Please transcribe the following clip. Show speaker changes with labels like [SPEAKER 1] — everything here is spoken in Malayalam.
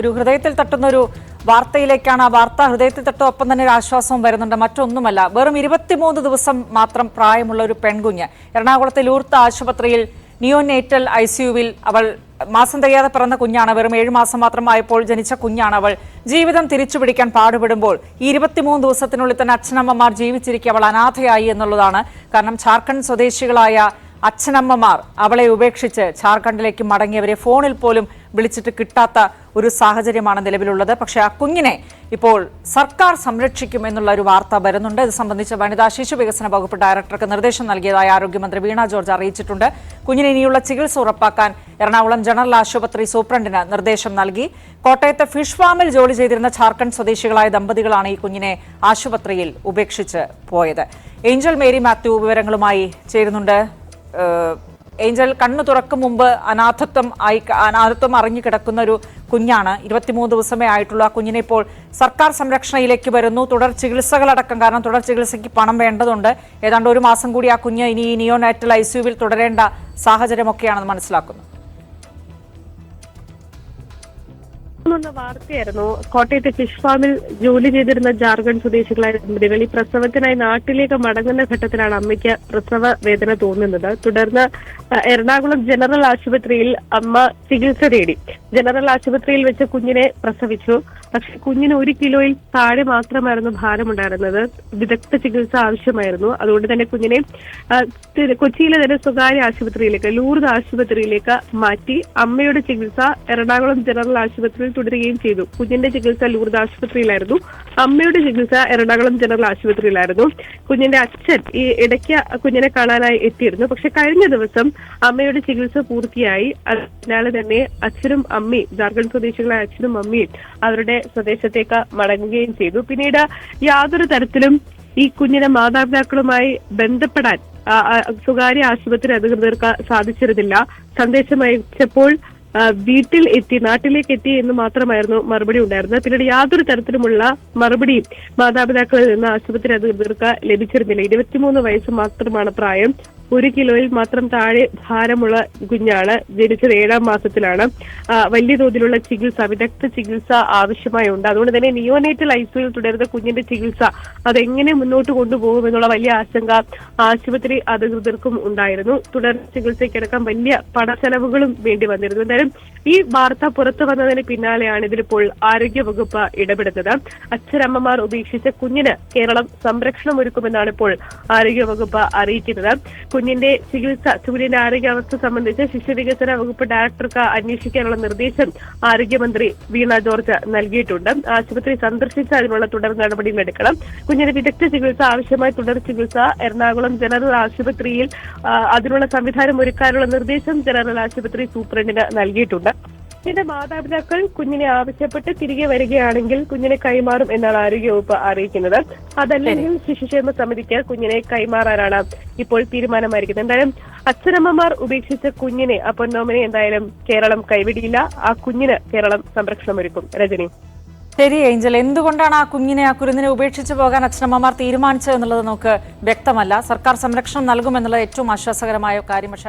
[SPEAKER 1] ഒരു ഹൃദയത്തിൽ തട്ടുന്ന ഒരു വാർത്തയിലേക്കാണ് ആ വാർത്ത. ഹൃദയത്തിൽ തട്ടും ഒപ്പം തന്നെ ഒരു ആശ്വാസവും വരുന്നുണ്ട്. മറ്റൊന്നുമല്ല വെറും ഇരുപത്തിമൂന്ന് ദിവസം മാത്രം പ്രായമുള്ള ഒരു പെൺകുഞ്ഞ് എറണാകുളത്തെ ലൂർത്ത് ആശുപത്രിയിൽ നിയോനേറ്റൽ ഐ സിയുവിൽ അവൾ മാസം തികയാതെ പിറന്ന കുഞ്ഞാണ്. വെറും ഏഴ് മാസം മാത്രമായപ്പോൾ ജനിച്ച കുഞ്ഞാണ് അവൾ. ജീവിതം തിരിച്ചുപിടിക്കാൻ പാടുപെടുമ്പോൾ ഈ ഇരുപത്തിമൂന്ന് ദിവസത്തിനുള്ളിൽ തന്നെ അച്ഛനമ്മമാർ ജീവിച്ചിരിക്കെ അവൾ അനാഥയായി എന്നുള്ളതാണ്. കാരണം ജാർഖണ്ഡ് സ്വദേശികളായ അച്ഛനമ്മമാർ അവളെ ഉപേക്ഷിച്ച് ജാർഖണ്ഡിലേക്ക് മടങ്ങിയവരെ ഫോണിൽ പോലും വിളിച്ചിട്ട് കിട്ടാത്ത ഒരു സാഹചര്യമാണ് നിലവിലുള്ളത്. പക്ഷേ ആ കുഞ്ഞിനെ ഇപ്പോൾ സർക്കാർ സംരക്ഷിക്കും എന്നുള്ള ഒരു വാർത്ത വരുന്നുണ്ട്. ഇത് സംബന്ധിച്ച് വനിതാ ശിശു വികസന വകുപ്പ് ഡയറക്ടർക്ക് നിർദ്ദേശം നൽകിയതായി ആരോഗ്യമന്ത്രി വീണ ജോർജ് അറിയിച്ചിട്ടുണ്ട്. കുഞ്ഞിന് ഇനിയുള്ള ചികിത്സ ഉറപ്പാക്കാൻ എറണാകുളം ജനറൽ ആശുപത്രി സൂപ്രണ്ടിന് നിർദ്ദേശം നൽകി. കോട്ടയത്തെ ഫിഷ് ഫാമിൽ ജോലി ചെയ്തിരുന്ന ജാർഖണ്ഡ് സ്വദേശികളായ ദമ്പതികളാണ് ഈ കുഞ്ഞിനെ ആശുപത്രിയിൽ ഉപേക്ഷിച്ച് പോയത്. ഏഞ്ചൽ മേരി മാത്യു വിവരങ്ങളുമായി ചേരുന്നുണ്ട്. ഏഞ്ചൽ കണ്ണു തുറക്കും മുമ്പ് അനാഥത്വം ആയി അനാഥത്വം അറിഞ്ഞു കിടക്കുന്ന ഒരു കുഞ്ഞാണ്. ഇരുപത്തിമൂന്ന് ദിവസമേ ആയിട്ടുള്ള. ആ കുഞ്ഞിനെ ഇപ്പോൾ സർക്കാർ സംരക്ഷണയിലേക്ക് വരുന്നു. തുടർ ചികിത്സകളടക്കം കാരണം തുടർ ചികിത്സയ്ക്ക് പണം വേണ്ടതുണ്ട്. ഏതാണ്ട് ഒരു മാസം കൂടി ആ കുഞ്ഞ് ഇനി നിയോ നിയോനാറ്റൽ ഐ സിയുവിൽ തുടരേണ്ട സാഹചര്യമൊക്കെയാണെന്ന് മനസ്സിലാക്കുന്നു.
[SPEAKER 2] എന്നുള്ള വാർത്തയായിരുന്നു. കോട്ടയത്തെ ഫിഷ് ഫാമിൽ ജോലി ചെയ്തിരുന്ന ജാർഖണ്ഡ് സ്വദേശികളായ ദമ്പതികൾ ഈ പ്രസവത്തിനായി നാട്ടിലേക്ക് മടങ്ങുന്ന ഘട്ടത്തിലാണ് അമ്മയ്ക്ക് പ്രസവ വേദന തോന്നുന്നത്. തുടർന്ന് എറണാകുളം ജനറൽ ആശുപത്രിയിൽ അമ്മ ചികിത്സ തേടി. ജനറൽ ആശുപത്രിയിൽ വെച്ച് കുഞ്ഞിനെ പ്രസവിച്ചു. പക്ഷെ കുഞ്ഞിന് ഒരു കിലോയിൽ താഴെ മാത്രമായിരുന്നു ഭാരമുണ്ടായിരുന്നത്. വിദഗ്ധ ചികിത്സ ആവശ്യമായിരുന്നു. അതുകൊണ്ട് തന്നെ കുഞ്ഞിനെ കൊച്ചിയിലെ തന്നെ സ്വകാര്യ ആശുപത്രിയിലേക്ക് ലൂർദ് ആശുപത്രിയിലേക്ക് മാറ്റി അമ്മയുടെ ചികിത്സ എറണാകുളം ജനറൽ ആശുപത്രിയിൽ തുടരുകയും ചെയ്തു. കുഞ്ഞിന്റെ ചികിത്സ ലൂർദ് ആശുപത്രിയിലായിരുന്നു. അമ്മയുടെ ചികിത്സ എറണാകുളം ജനറൽ ആശുപത്രിയിലായിരുന്നു. കുഞ്ഞിന്റെ അച്ഛൻ ഈ ഇടയ്ക്ക് കുഞ്ഞിനെ കാണാനായി എത്തിയിരുന്നു. പക്ഷെ കഴിഞ്ഞ ദിവസം അമ്മയുടെ ചികിത്സ പൂർത്തിയായി. അതിനാൽ തന്നെ അച്ഛനും അമ്മയും ജാർഖണ്ഡ് സ്വദേശികളായ അച്ഛനും അമ്മയും അവരുടെ സ്വദേശത്തേക്ക് മടങ്ങുകയും ചെയ്തു. പിന്നീട് യാതൊരു തരത്തിലും ഈ കുഞ്ഞിനെ മാതാപിതാക്കളുമായി ബന്ധപ്പെടാൻ സ്വകാര്യ ആശുപത്രി അധികൃതർക്ക് സാധിച്ചിരുന്നില്ല. സന്ദേശം അയച്ചപ്പോൾ വീട്ടിൽ എത്തി നാട്ടിലേക്ക് എത്തി എന്ന് മാത്രമായിരുന്നു മറുപടി ഉണ്ടായിരുന്നത്. പിന്നീട് യാതൊരു തരത്തിലുമുള്ള മറുപടിയും മാതാപിതാക്കളിൽ നിന്ന് ആശുപത്രി അധികൃതർക്ക് ലഭിച്ചിരുന്നില്ല. ഇരുപത്തിമൂന്ന് വയസ്സ് മാത്രമാണ് പ്രായം. ഒരു കിലോയിൽ മാത്രം താഴെ ഭാരമുള്ള കുഞ്ഞാണ് ജനിച്ചത് ഏഴാം മാസത്തിലാണ്. വലിയ തോതിലുള്ള ചികിത്സ വിദഗ്ധ ചികിത്സ ആവശ്യമായി ഉണ്ട്. അതുകൊണ്ട് തന്നെ നിയോനേറ്റൽ ഐസിയുയിൽ തുടരുന്ന കുഞ്ഞിന്റെ ചികിത്സ അതെങ്ങനെ മുന്നോട്ട് കൊണ്ടുപോകും എന്നുള്ള വലിയ ആശങ്ക ആശുപത്രി അധികൃതർക്കും ഉണ്ടായിരുന്നു. തുടർ ചികിത്സയ്ക്കടക്കം വലിയ പണച്ചെലവുകളും വേണ്ടി വന്നിരുന്നു. എന്തായാലും ഈ വാർത്ത പുറത്തു വന്നതിന് പിന്നാലെയാണ് ഇതിലിപ്പോൾ ആരോഗ്യവകുപ്പ് ഇടപെടുന്നത്. അച്ഛനമ്മമാർ ഉപേക്ഷിച്ച കുഞ്ഞിന് കേരളം സംരക്ഷണം ഒരുക്കുമെന്നാണ് ഇപ്പോൾ ആരോഗ്യവകുപ്പ് അറിയിക്കുന്നത്. കുഞ്ഞിന്റെ ചികിത്സ കുഞ്ഞിന്റെ ആരോഗ്യാവസ്ഥ സംബന്ധിച്ച് ശിശുവികസന വകുപ്പ് ഡയറക്ടർക്ക് അന്വേഷിക്കാനുള്ള നിർദ്ദേശം ആരോഗ്യമന്ത്രി വീണ ജോർജ് നൽകിയിട്ടുണ്ട്. ആശുപത്രി സന്ദർശിച്ച് അതിനുള്ള തുടർ നടപടികൾ എടുക്കണം. കുഞ്ഞിന് വിദഗ്ധ ചികിത്സ ആവശ്യമായ തുടർ ചികിത്സ എറണാകുളം ജനറൽ ആശുപത്രിയിൽ അതിനുള്ള സംവിധാനം ഒരുക്കാനുള്ള നിർദ്ദേശം ജനറൽ ആശുപത്രി സൂപ്രണ്ടിന് നൽകിയിട്ടുണ്ട്. കുഞ്ഞിന്റെ മാതാപിതാക്കൾ കുഞ്ഞിനെ ആവശ്യപ്പെട്ട് തിരികെ വരികയാണെങ്കിൽ കുഞ്ഞിനെ കൈമാറും എന്നാണ് ആരോഗ്യവകുപ്പ് അറിയിക്കുന്നത്. അതല്ലെങ്കിൽ ശിശുക്ഷേമ സമിതിക്ക് കുഞ്ഞിനെ കൈമാറാനാണ് ഇപ്പോൾ തീരുമാനമായിരിക്കുന്നത്. എന്തായാലും അച്ഛനമ്മമാർ ഉപേക്ഷിച്ച കുഞ്ഞിനെ ആ നോമിനെ എന്തായാലും കേരളം കൈവിടിയില്ല. ആ കുഞ്ഞിന് കേരളം സംരക്ഷണം സംരക്ഷണമൊരുക്കും. രജനി.
[SPEAKER 1] ശരി ഏഞ്ചൽ. എന്തുകൊണ്ടാണ് ആ കുഞ്ഞിനെ ആ കുരുന്നിനെ ഉപേക്ഷിച്ചു പോകാൻ അച്ഛനമ്മമാർ തീരുമാനിച്ചത് എന്നുള്ളത് നമുക്ക് വ്യക്തമല്ല. സർക്കാർ സംരക്ഷണം നൽകുമെന്നുള്ളത് ഏറ്റവും ആശ്വാസകരമായ കാര്യം പക്ഷേ